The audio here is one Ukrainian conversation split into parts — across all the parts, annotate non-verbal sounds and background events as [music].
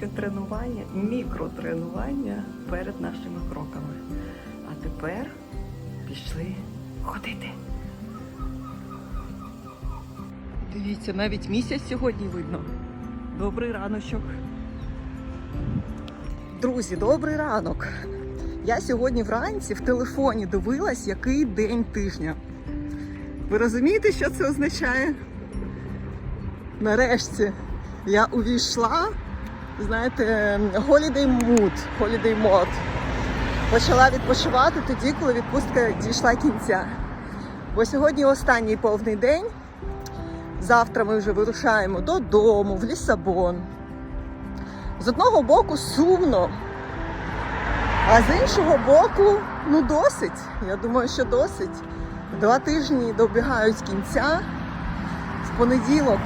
невеличке тренування, мікротренування перед нашими кроками. А тепер пішли ходити. Дивіться, навіть місяць сьогодні видно. Добрий раночок. Друзі, добрий ранок. Я сьогодні вранці в телефоні дивилась, який день тижня. Ви розумієте, що це означає? Нарешті я увійшла, знаєте, holiday mood, holiday mode. Почала відпочивати тоді, коли відпустка дійшла кінця. Бо сьогодні останній повний день. Завтра ми вже вирушаємо додому, в Лісабон. З одного боку сумно, а з іншого боку, ну досить. Я думаю, що досить. Два тижні добігають кінця. В понеділок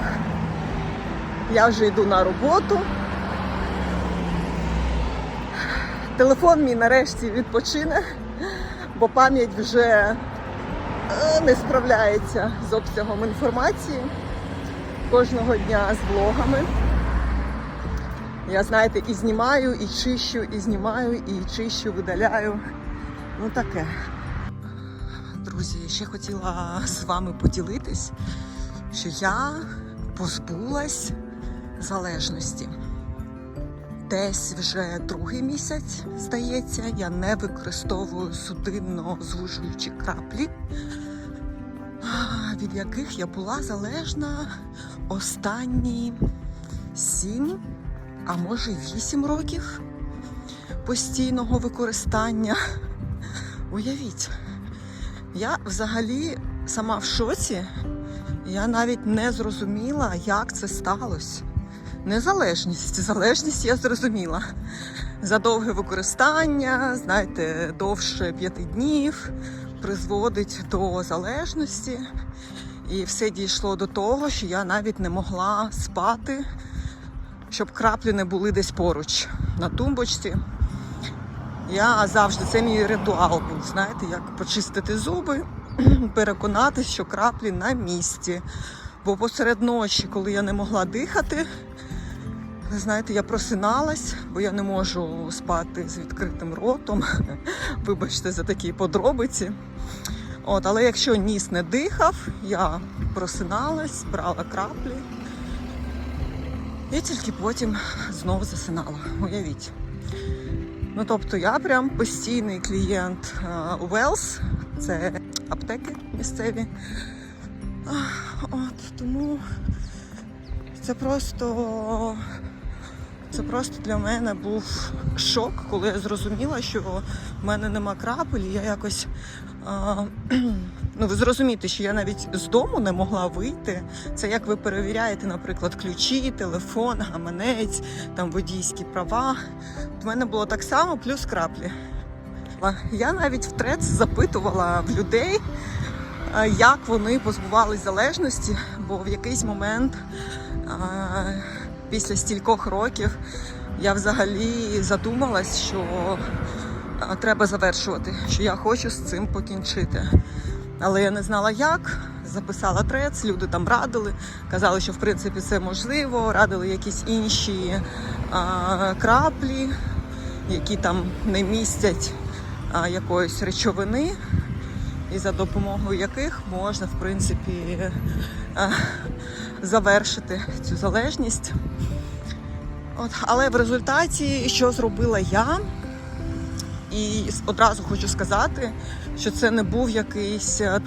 я вже йду на роботу. Телефон мій нарешті відпочине, бо пам'ять вже е, не справляється з обсягом інформації кожного дня з влогами. Я, знаєте, і знімаю, і чищу, і знімаю, і чищу, видаляю. Ну таке. Друзі, ще хотіла з вами поділитись, що я позбулась залежності. Десь вже другий місяць, здається, я не використовую судинно звужуючі краплі, від яких я була залежна останні сім, а може вісім років постійного використання. Уявіть, я взагалі сама в шоці, я навіть не зрозуміла, як це сталося. Незалежність. Залежність я зрозуміла. За довге використання, знаєте, довше п'яти днів призводить до залежності. І все дійшло до того, що я навіть не могла спати, щоб краплі не були десь поруч на тумбочці. Я завжди це мій ритуал був, знаєте, як почистити зуби, [clears throat] переконатися, що краплі на місці. Бо посеред ночі, коли я не могла дихати, ви знаєте, я просиналась, бо я не можу спати з відкритим ротом. [laughs] Вибачте за такі подробиці. От, але якщо ніс не дихав, я просиналась, брала краплі і тільки потім знову засинала. Уявіть. Ну, тобто я прям постійний клієнт Уелс, це аптеки місцеві. От, тому це просто, це просто для мене був шок, коли я зрозуміла, що в мене нема крапель, і я якось. А, [clears throat] ну, ви зрозумієте, що я навіть з дому не могла вийти. Це як ви перевіряєте, наприклад, ключі, телефон, гаманець, там водійські права. В мене було так само, плюс краплі. Я навіть в трец запитувала в людей, як вони позбувались залежності, бо в якийсь момент після стількох років я взагалі задумалась, що треба завершувати, що я хочу з цим покінчити. Але я не знала як. Записала трец, люди там радили, казали, що в принципі це можливо, радили якісь інші а, краплі, які там не містять а, якоїсь речовини, і за допомогою яких можна, в принципі, а, завершити цю залежність. От, але в результаті, що зробила я, і одразу хочу сказати, що це не був якийсь е,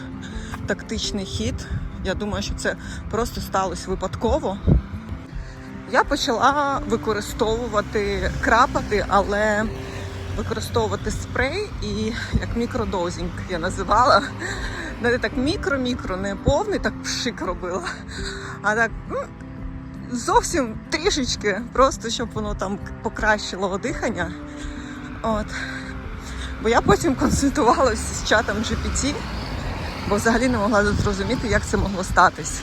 тактичний хід. Я думаю, що це просто сталося випадково. Я почала використовувати крапати, але використовувати спрей і як мікродозінг я називала. Не так мікро-мікро, не повний, так пшик робила, а так ну, зовсім трішечки, просто щоб воно там покращило дихання. От. Бо я потім консультувалася з чатом GPT, бо взагалі не могла зрозуміти, як це могло статись.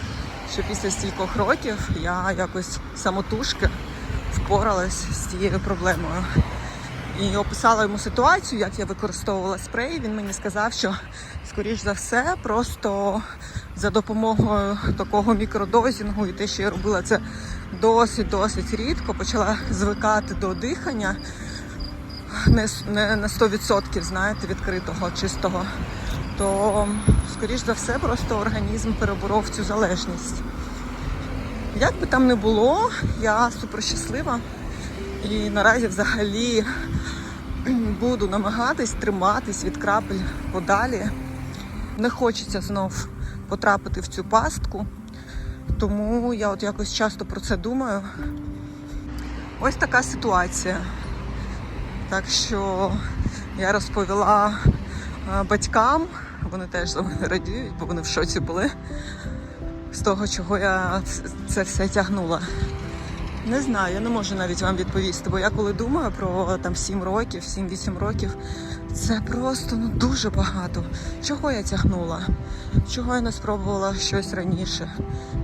Що після стількох років я якось самотужки впоралась з цією проблемою. І описала йому ситуацію, як я використовувала спрей. Він мені сказав, що, скоріш за все, просто за допомогою такого мікродозінгу і те, що я робила це досить-досить рідко, почала звикати до дихання не, не на 100%, знаєте, відкритого, чистого, то, скоріш за все, просто організм переборов цю залежність. Як би там не було, я супер щаслива і наразі взагалі буду намагатись триматись від крапель подалі. Не хочеться знов потрапити в цю пастку, тому я от якось часто про це думаю. Ось така ситуація. Так що я розповіла е, батькам, вони теж за мене радіють, бо вони в шоці були з того, чого я це все тягнула. Не знаю, я не можу навіть вам відповісти, бо я коли думаю про там 7 років, 7-8 років, це просто ну дуже багато. Чого я тягнула? Чого я не спробувала щось раніше?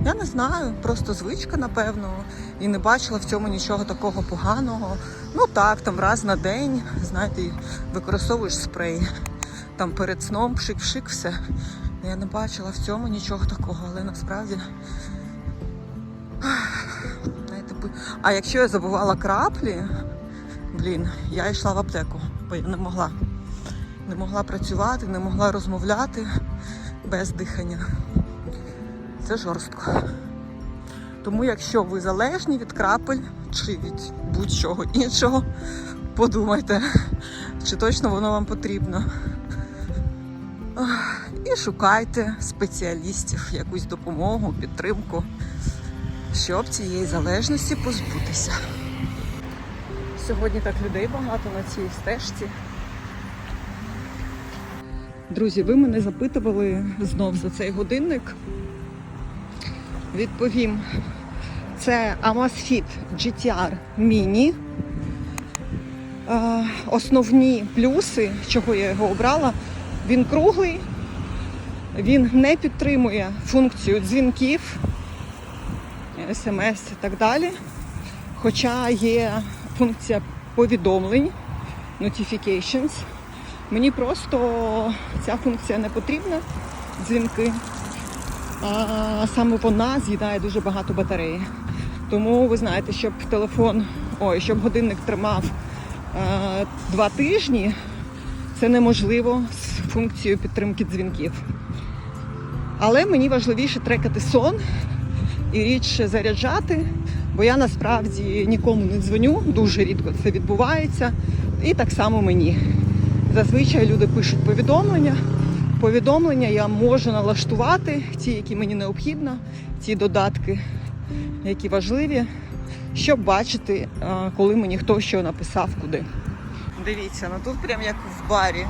Я не знаю, просто звичка, напевно, і не бачила в цьому нічого такого поганого. Ну так, там раз на день, знаєте, використовуєш спрей. Там перед сном пшик-пшик все. Я не бачила в цьому нічого такого, але насправді. А якщо я забувала краплі, блін, я йшла в аптеку, бо я не могла. Не могла працювати, не могла розмовляти без дихання. Це жорстко. Тому, якщо ви залежні від крапель чи від будь-чого іншого, подумайте, чи точно воно вам потрібно. І шукайте спеціалістів, якусь допомогу, підтримку, щоб цієї залежності позбутися. Сьогодні так людей багато на цій стежці. Друзі, ви мене запитували знов за цей годинник. Відповім, це Amazfit GTR Mini. Основні плюси, чого я його обрала, він круглий, він не підтримує функцію дзвінків, смс і так далі. Хоча є функція повідомлень, notifications. Мені просто ця функція не потрібна, дзвінки. А саме вона з'їдає дуже багато батареї. Тому ви знаєте, щоб телефон, ой, щоб годинник тримав е, два тижні, це неможливо з функцією підтримки дзвінків. Але мені важливіше трекати сон і рідше заряджати, бо я насправді нікому не дзвоню, дуже рідко це відбувається. І так само мені. Зазвичай люди пишуть повідомлення. Повідомлення я можу налаштувати, ті, які мені необхідно, ті додатки, які важливі, щоб бачити, е, коли мені хто що написав куди. Дивіться, ну тут прям як в барі.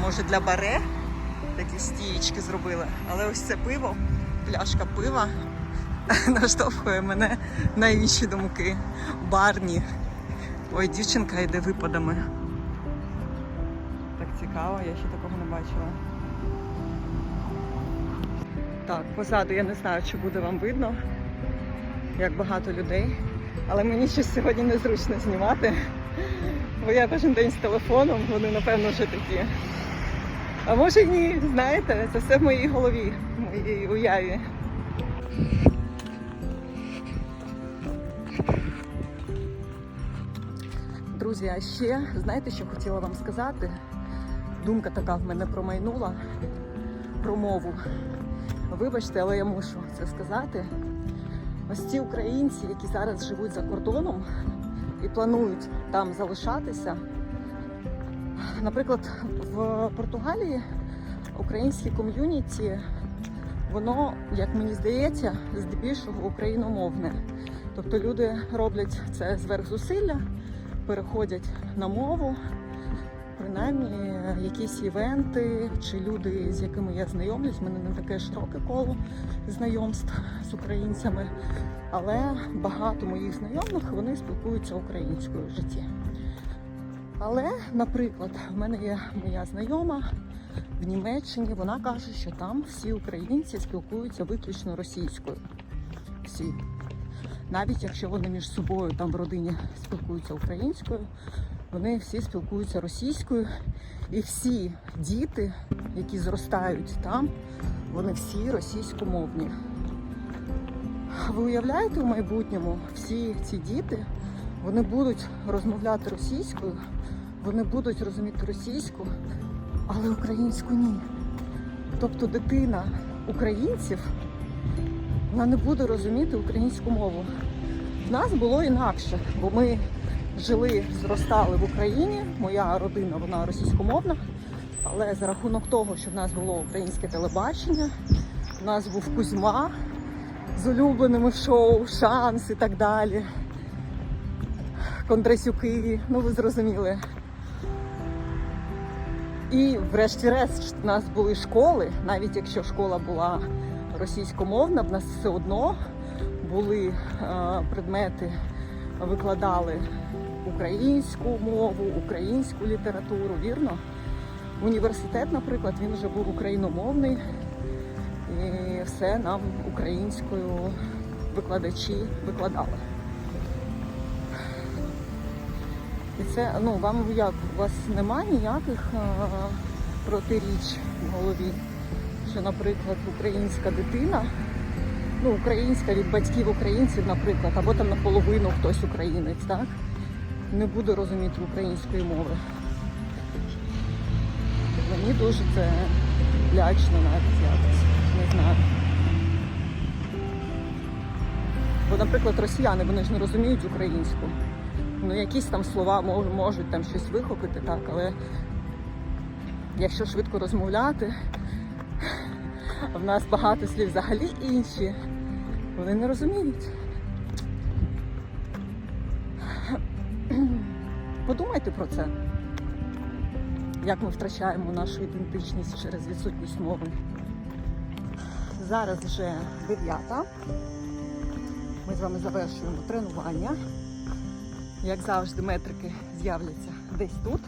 Може для баре такі стієчки зробили. Але ось це пиво, пляшка пива [laughs] наштовхує мене на інші думки. Барні. Ой, дівчинка йде випадами. Так цікаво, я ще такого не бачила. Так, позаду я не знаю, чи буде вам видно, як багато людей. Але мені щось сьогодні незручно знімати. Бо я кожен день з телефоном, вони напевно вже такі. А може ні, знаєте, це все в моїй голові, моїй уяві. Друзі, а ще знаєте, що хотіла вам сказати? Думка така в мене промайнула про мову. Вибачте, але я мушу це сказати. Ось ці українці, які зараз живуть за кордоном і планують там залишатися. Наприклад, в Португалії українське ком'юніті, воно, як мені здається, здебільшого україномовне. Тобто люди роблять це зверх зусилля, переходять на мову, принаймні якісь івенти чи люди, з якими я знайомлюсь, в мене не таке широке коло знайомств з українцями, але багато моїх знайомих вони спілкуються українською в житті. Але, наприклад, в мене є моя знайома в Німеччині, вона каже, що там всі українці спілкуються виключно російською. Всі. Навіть якщо вони між собою там в родині спілкуються українською, вони всі спілкуються російською. І всі діти, які зростають там, вони всі російськомовні. Ви уявляєте у майбутньому всі ці діти вони будуть розмовляти російською, вони будуть розуміти російську, але українську ні. Тобто дитина українців вона не буде розуміти українську мову. В нас було інакше, бо ми жили, зростали в Україні. Моя родина вона російськомовна, але за рахунок того, що в нас було українське телебачення, у нас був Кузьма з улюбленими шоу, шанс і так далі. Кондрасюки, ну ви зрозуміли. І врешті-решт в нас були школи, навіть якщо школа була російськомовна, в нас все одно були е, предмети, викладали українську мову, українську літературу, вірно? Університет, наприклад, він вже був україномовний, і все нам українською викладачі викладали. І це, ну, вам як, у вас немає ніяких а, протиріч в голові, що, наприклад, українська дитина, ну, українська від батьків українців, наприклад, або там наполовину хтось українець, так? Не буде розуміти української мови. Мені дуже це лячно навіть якось, не знаю. Бо, наприклад, росіяни, вони ж не розуміють українську. Ну, якісь там слова мож- можуть там щось вихопити, так, але якщо швидко розмовляти, в нас багато слів взагалі інші, вони не розуміють. Подумайте про це, як ми втрачаємо нашу ідентичність через відсутність мови. Зараз вже дев'ята. Ми з вами завершуємо тренування. Як завжди, метрики з'являться десь тут.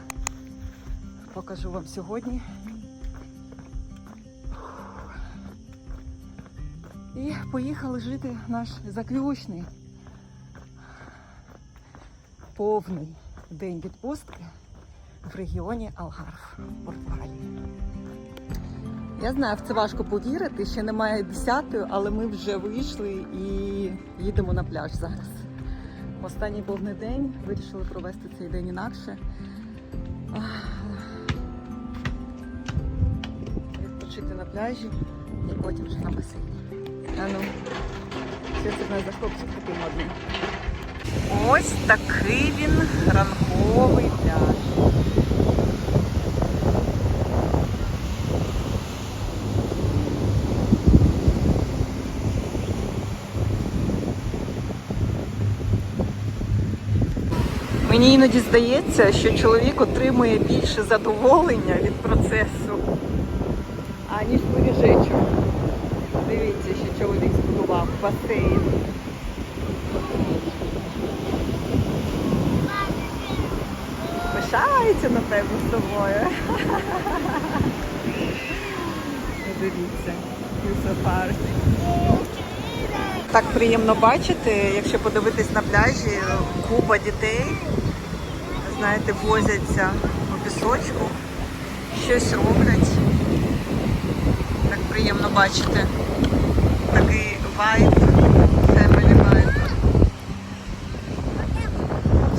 Покажу вам сьогодні. І поїхали жити наш заключний повний день відпустки в регіоні Алгарв, Португалії. Я знаю, в це важко повірити, ще немає десятої, але ми вже вийшли і їдемо на пляж зараз. Останній повний день вирішили провести цей день інакше. Відпочити на пляжі і потім вже на басейні. А ну, що це в нас за хлопців такий модний? Ось такий він ранковий пляж. Мені іноді здається, що чоловік отримує більше задоволення від процесу, аніж пиріжечок. Дивіться, що чоловік збудував басейн. Пишається, напевно, з тобою. Дивіться, Юсофарс. Так приємно бачити, якщо подивитись на пляжі, купа дітей, знаєте, возяться у пісочку, щось роблять. Так приємно бачити такий вайб, family вайб.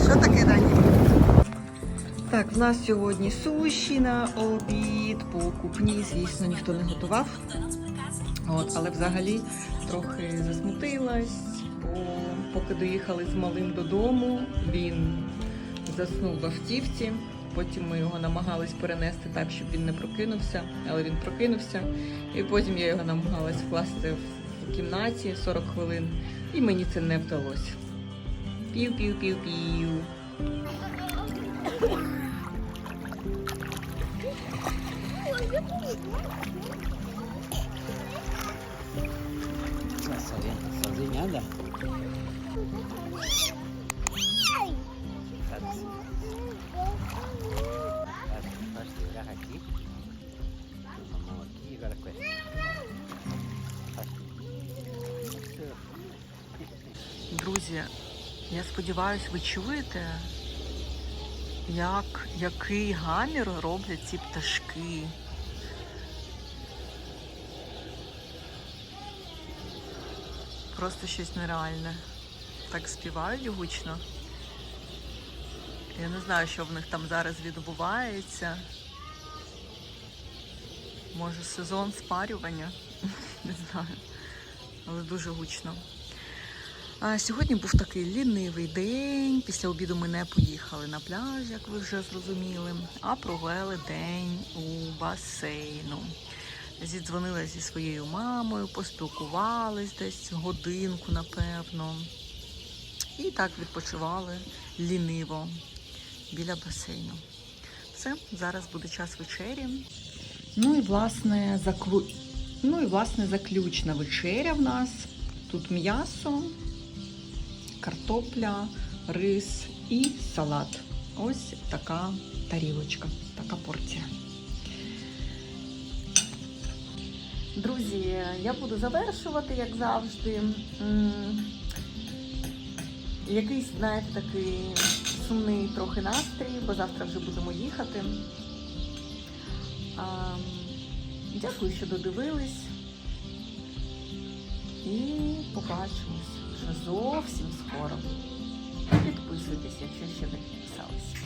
Що таке Дані? Так, в нас сьогодні суші на обід, покупні, звісно, ніхто не готував. От, але взагалі трохи засмутилась, бо поки доїхали з малим додому, він заснув в автівці. Потім ми його намагались перенести так, щоб він не прокинувся, але він прокинувся. І потім я його намагалась вкласти в кімнаті 40 хвилин, і мені це не вдалося. Пів-пів-пів-пів. Sozinha, sozinha anda? Друзі, я сподіваюся, ви чуєте, як, який гамір роблять ці пташки. Просто щось нереальне. Так співають гучно. Я не знаю, що в них там зараз відбувається. Може, сезон спарювання? [laughs] Не знаю. Але дуже гучно. Сьогодні був такий лінивий день. Після обіду ми не поїхали на пляж, як ви вже зрозуміли, а провели день у басейну. Зідзвонила зі своєю мамою, поспілкувались десь годинку, напевно. І так відпочивали ліниво біля басейну. Все, зараз буде час вечері. Ну і власне заклю... ну і власне заключна вечеря в нас. Тут м'ясо, картопля, рис і салат. Ось така тарілочка, така порція. Друзі, я буду завершувати, як завжди. Якийсь, знаєте, такий сумний трохи настрій, бо завтра вже будемо їхати. Дякую, що додивились. І побачимось зовсім скоро. Підписуйтесь, якщо ще не підписались.